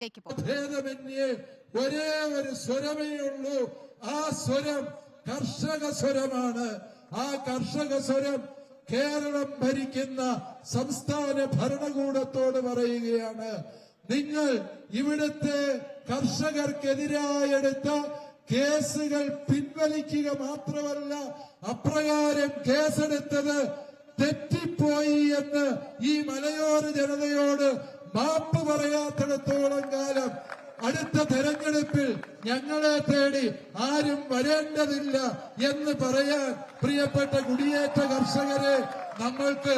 ഭേദമന്യേ ഒരേ ഒരു സ്വരമേ ഉള്ളൂ. ആ സ്വരം കർഷക സ്വരമാണ്. ആ കർഷക സ്വരം കേരളം ഭരിക്കുന്ന സംസ്ഥാന ഭരണകൂടത്തോട് പറയുകയാണ്. നിങ്ങൾ ഇവിടുത്തെ കർഷകർക്കെതിരായെടുത്ത കേസുകൾ പിൻവലിക്കുക മാത്രമല്ല അപ്രകാരം കേസെടുത്തത് തെറ്റിപ്പോയി എന്ന് ഈ മലയോര ജനതയോട് മാപ്പ് പറയാത്തിടത്തോളം കാലം അടുത്ത തെരഞ്ഞെടുപ്പിൽ ഞങ്ങളെ തേടി ആരും വരേണ്ടതില്ല എന്ന് പറയാൻ പ്രിയപ്പെട്ട കുടിയേറ്റ കർഷകരെ നമ്മൾക്ക്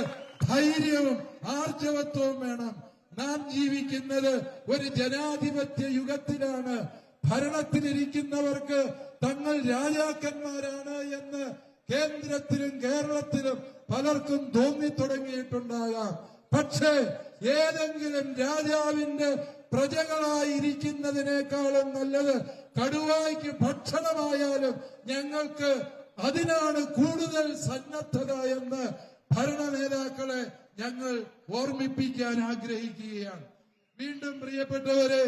ധൈര്യവും ആർജവത്വവും വേണം. നാം ജീവിക്കുന്നത് ഒരു ജനാധിപത്യ യുഗത്തിലാണ്. ഭരണത്തിലിരിക്കുന്നവർക്ക് തങ്ങൾ രാജാക്കന്മാരാണ് എന്ന് കേന്ദ്രത്തിലും കേരളത്തിലും പലർക്കും തോന്നി തുടങ്ങിയിട്ടുണ്ടാകാം പക്ഷേ ഏതെങ്കിലും രാജാവിന്റെ പ്രജകളായിരിക്കുന്നതിനേക്കാളും നല്ലത് കടുവായ്ക്ക് ഭക്ഷണമായാലും ഞങ്ങൾക്ക് അതിനാണ് കൂടുതൽ സന്നദ്ധത എന്ന് ഭരണ നേതാക്കളെ ഞങ്ങൾ ഓർമ്മിപ്പിക്കാൻ ആഗ്രഹിക്കുകയാണ്. വീണ്ടും പ്രിയപ്പെട്ടവരെ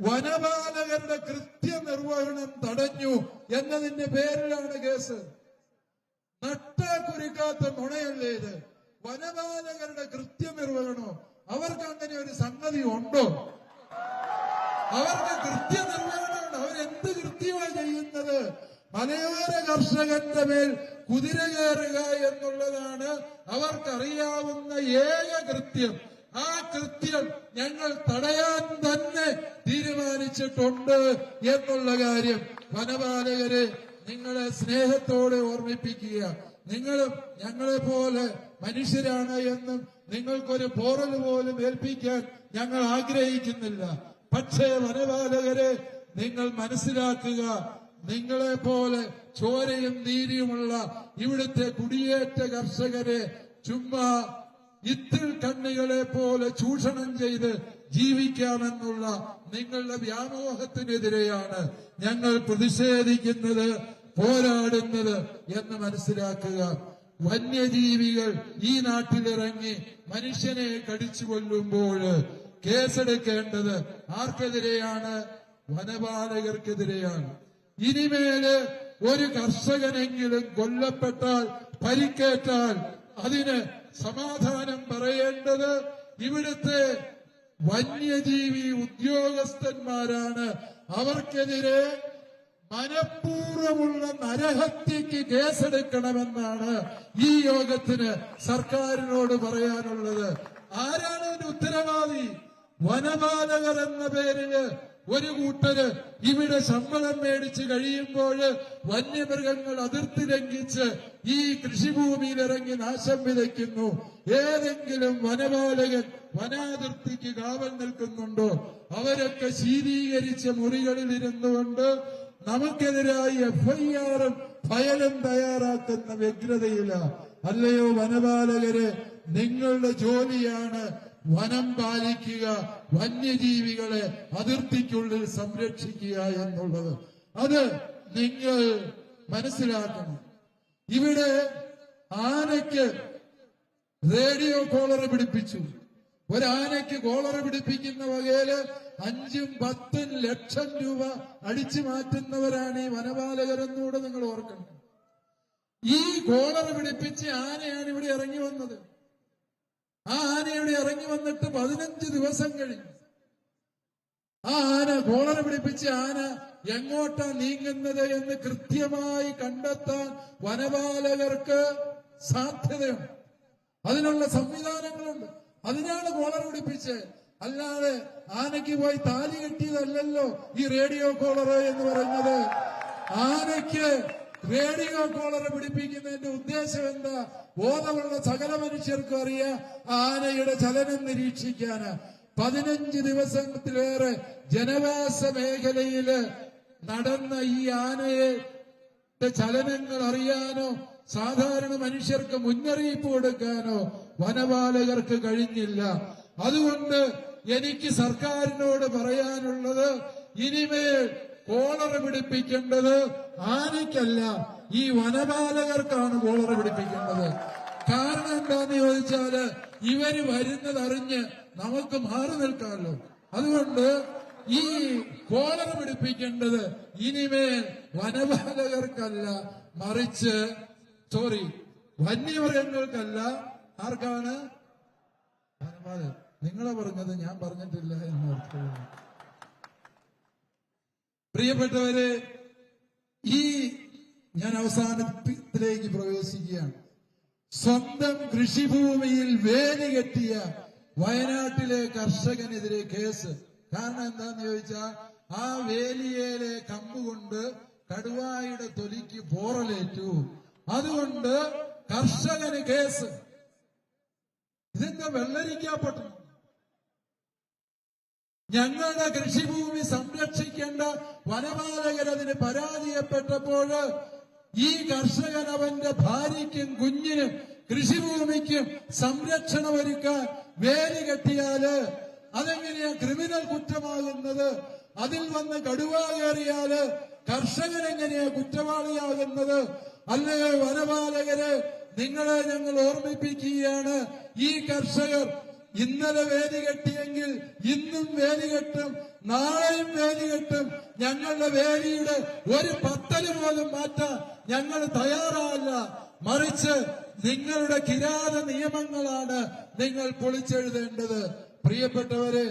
വനപാലകരുടെ കൃത്യനിർവഹണം തടഞ്ഞു എന്നതിന്റെ പേരിലാണ് കേസ്. നട്ട കുരുക്കാത്ത ഇത്? വനപാലകരുടെ കൃത്യനിർവഹണോ അവർക്ക് അങ്ങനെ ഒരു സംഗതി ഉണ്ടോ? അവർക്ക് കൃത്യനിർവഹണമുണ്ട് അവരെന്ത് കൃത്യമാണ് ചെയ്യുന്നത്? മലയോര കർഷകന്റെ മേൽ കുതിര കയറുക എന്നുള്ളതാണ് അവർക്കറിയാവുന്ന ഏക കൃത്യം. ആ കൃത്യം ഞങ്ങൾ തടയാൻ തന്നെ തീരുമാനിച്ചിട്ടുണ്ട് എന്നുള്ള കാര്യം വനപാലകരെ നിങ്ങളെ സ്നേഹത്തോടെ ഓർമ്മിപ്പിക്കുക. നിങ്ങളും ഞങ്ങളെ പോലെ മനുഷ്യരാണ് എന്നും നിങ്ങൾക്കൊരു പോറൽ പോലും ഏൽപ്പിക്കാൻ ഞങ്ങൾ ആഗ്രഹിക്കുന്നില്ല. പക്ഷേ വനപാലകരെ നിങ്ങൾ മനസ്സിലാക്കുക. നിങ്ങളെ പോലെ ചോരയും നീരിയുമുള്ള ഇവിടുത്തെ കുടിയേറ്റ കർഷകരെ ചുമ്മാ ഇത്തിൽ കണ്ണികളെ പോലെ ചൂഷണം ചെയ്ത് ജീവിക്കാമെന്നുള്ള നിങ്ങളുടെ വ്യാമോഹത്തിനെതിരെയാണ് ഞങ്ങൾ പ്രതിഷേധിക്കുന്നത്. പോരാടുന്നത് എന്ന് മനസ്സിലാക്കുക. വന്യജീവികൾ ഈ നാട്ടിലിറങ്ങി മനുഷ്യനെ കടിച്ചു കൊല്ലുമ്പോൾ കേസെടുക്കേണ്ടത് ആർക്കെതിരെയാണ്? വനപാലകർക്കെതിരെയാണ്. ഇനിമേൽ ഒരു കർഷകനെങ്കിലും കൊല്ലപ്പെട്ടാൽ പരിക്കേറ്റാൽ അതിന് സമാധാനം പറയേണ്ടത് ഇവിടുത്തെ വന്യജീവി ഉദ്യോഗസ്ഥന്മാരാണ്. അവർക്കെതിരെ മനഃപൂർവമുള്ള നരഹത്യക്ക് കേസെടുക്കണമെന്നാണ് ഈ യോഗത്തിന് സർക്കാരിനോട് പറയാനുള്ളത്. ആരാണ് അതിന് ഉത്തരവാദി? വനപാലകർ എന്ന പേരിൽ ഒരു കൂട്ടര് ഇവിടെ ശമ്പളം മേടിച്ച് കഴിയുമ്പോൾ വന്യമൃഗങ്ങൾ അതിർത്തി ലംഘിച്ച് ഈ കൃഷിഭൂമിയിൽ ഇറങ്ങി നാശം വിതയ്ക്കുന്നു. ഏതെങ്കിലും വനപാലകൻ വനാതിർത്തിക്ക് കാവൽ നിൽക്കുന്നുണ്ടോ? അവരൊക്കെ ശീതീകരിച്ച മുറികളിൽ ഇരുന്നുകൊണ്ട് നമുക്കെതിരായി എഫ്ഐആറും ഫയലും തയ്യാറാക്കുന്ന വ്യഗ്രതയില്ല അല്ലയോ വനപാലകര് നിങ്ങളുടെ ജോലിയാണ് വനം പാലിക്കുക വന്യജീവികളെ അതിർത്തിക്കുള്ളിൽ സംരക്ഷിക്കുക എന്നുള്ളത്. അത് നിങ്ങൾ മനസ്സിലാക്കണം. ഇവിടെ ആനയ്ക്ക് റേഡിയോ കോളർ പിടിപ്പിച്ചു. ഒരാനയ്ക്ക് കോളർ പിടിപ്പിക്കുന്ന വകയിൽ അഞ്ചും പത്തും ലക്ഷം രൂപ അടിച്ചു മാറ്റുന്നവരാണ് ഈ വനപാലകരെന്നൂടെ നിങ്ങൾ ഓർക്കണം. ഈ കോളർ പിടിപ്പിച്ച് ആനയാണ് ഇവിടെ ഇറങ്ങി വന്നത്. ആ ആന ഇവിടെ ഇറങ്ങി വന്നിട്ട് പതിനഞ്ച് ദിവസം കഴിഞ്ഞു. ആ ആന കോളർ പിടിപ്പിച്ച് ആന എങ്ങോട്ടാ നീങ്ങുന്നത് എന്ന് കൃത്യമായി കണ്ടെത്താൻ വനപാലകർക്ക് സാധ്യതയുണ്ട്. അതിനുള്ള സംവിധാനങ്ങളുണ്ട്. അതിനാണ് കോളർ പിടിപ്പിച്ച് അല്ലാതെ ആനയ്ക്ക് പോയി താലി കെട്ടിയതല്ലല്ലോ ഈ റേഡിയോ കോളർ എന്ന് പറയുന്നത്. ആനയ്ക്ക് റേഡിയോ കോളർ പിടിപ്പിക്കുന്നതിന്റെ ഉദ്ദേശം എന്താ? ബോധമുള്ള സകല മനുഷ്യർക്കും അറിയാം ആനയുടെ ചലനം നിരീക്ഷിക്കാന്. പതിനഞ്ച് ദിവസത്തിലേറെ ജനവാസ മേഖലയിൽ നടന്ന ഈ ആനയെ ചലനങ്ങൾ അറിയാനോ സാധാരണ മനുഷ്യർക്ക് മുന്നറിയിപ്പ് കൊടുക്കാനോ വനപാലകർക്ക് കഴിഞ്ഞില്ല. അതുകൊണ്ട് എനിക്ക് സർക്കാരിനോട് പറയാനുള്ളത് ഇനിമേൽ കോളർ പിടിപ്പിക്കേണ്ടത് ആനയ്ക്കല്ല ഈ വനപാലകർക്കാണ് കോളർ പിടിപ്പിക്കേണ്ടത്. കാരണം എന്താന്ന് ചോദിച്ചാൽ ഇവർ വരുന്നതറിഞ്ഞ് നമുക്ക് മാറി നിൽക്കാമല്ലോ. അതുകൊണ്ട് ഈ കോളർ പിടിപ്പിക്കേണ്ടത് ഇനിമേൽ വനപാലകർക്കല്ല മറിച്ച് സോറി വന്യമൃഗങ്ങൾക്കല്ല ആർക്കാണ്? നിങ്ങളെ പറഞ്ഞത് ഞാൻ പറഞ്ഞിട്ടില്ല എന്ന് പ്രിയപ്പെട്ടവര് പ്രിയപ്പെട്ടവരെ ഈ ഞാൻ അവസാനത്തിലേക്ക് പ്രവേശിക്കുകയാണ്. സ്വന്തം കൃഷിഭൂമിയിൽ വേലി കെട്ടിയ വയനാട്ടിലെ കർഷകനെതിരെ കേസ്. കാരണം എന്താന്ന് ചോദിച്ചാൽ ആ വേലിയേലെ കമ്പുകൊണ്ട് കടുവായുടെ തൊലിക്ക് പോറലേറ്റു അതുകൊണ്ട് കർഷകന് കേസ്. ഇതെന്താ വെള്ളരിക്കാപ്പെട്ടു ഞങ്ങളുടെ കൃഷിഭൂമി സംരക്ഷിക്കേണ്ട വനപാലകരതിന് പരാജയപ്പെട്ടപ്പോൾ ഈ കർഷകൻ അവന്റെ ഭാര്യയ്ക്കും കുഞ്ഞിനും കൃഷിഭൂമിക്കും സംരക്ഷണം ഒരുക്കാൻ വേലി കെട്ടിയാൽ അതെങ്ങനെയാ ക്രിമിനൽ കുറ്റമാകുന്നത് അതിൽ വന്ന് കടുവ കയറിയാൽ കർഷകൻ എങ്ങനെയാ കുറ്റവാളിയാകുന്നത്? അല്ലേ വനപാലകര് നിങ്ങളെ ഞങ്ങൾ ഓർമ്മിപ്പിക്കുകയാണ്. ഈ കർഷകർ ഇന്നലെ വേലി കെട്ടിയെങ്കിൽ ഇന്നും വേലി കെട്ടും നാളെയും വേലി കെട്ടും. ഞങ്ങളുടെ വേലിയുടെ ഒരു പത്തൽ പോലും മാറ്റാൻ ഞങ്ങൾ തയ്യാറാവില്ല മറിച്ച് നിങ്ങളുടെ കിരാത നിയമങ്ങളാണ് നിങ്ങൾ പൊളിച്ചെഴുതേണ്ടത്. പ്രിയപ്പെട്ടവരെ